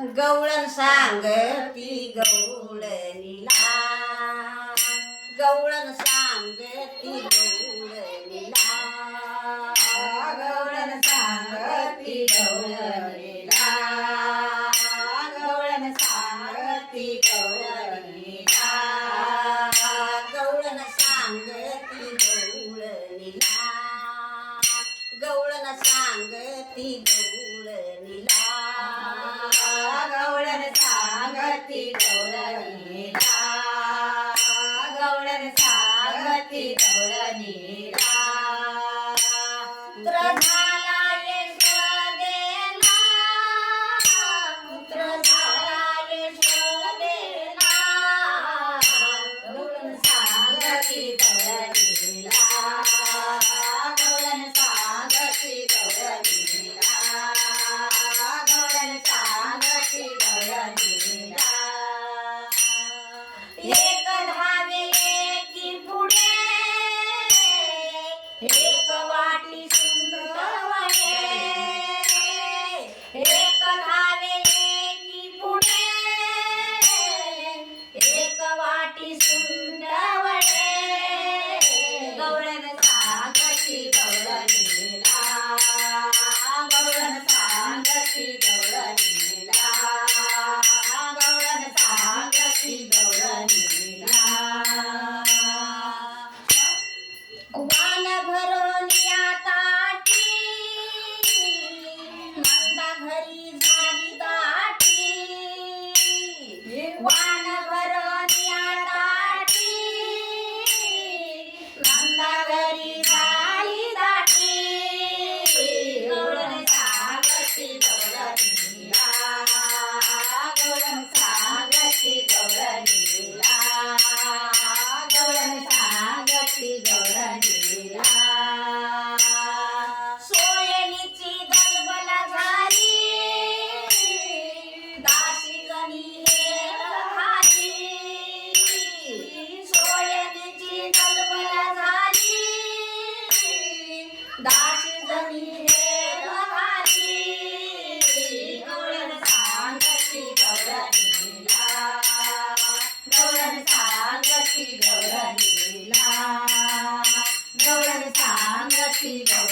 गवळण सांगती गवळणीला गवळण सांगती गवळणीला गवळण सांगती गवळणीला गवळण सांगती गवळणीला गवळण सांगती गवळणीला गवळण सांगती गवळणीला एक वाटी सुंदरवणे एक धावे एकी पुढे एक वाटी सुंदरवणे गवळण सांगती गवळणीला गवळण सांगती गवळणीला गवळण सांगती Wow. 可以考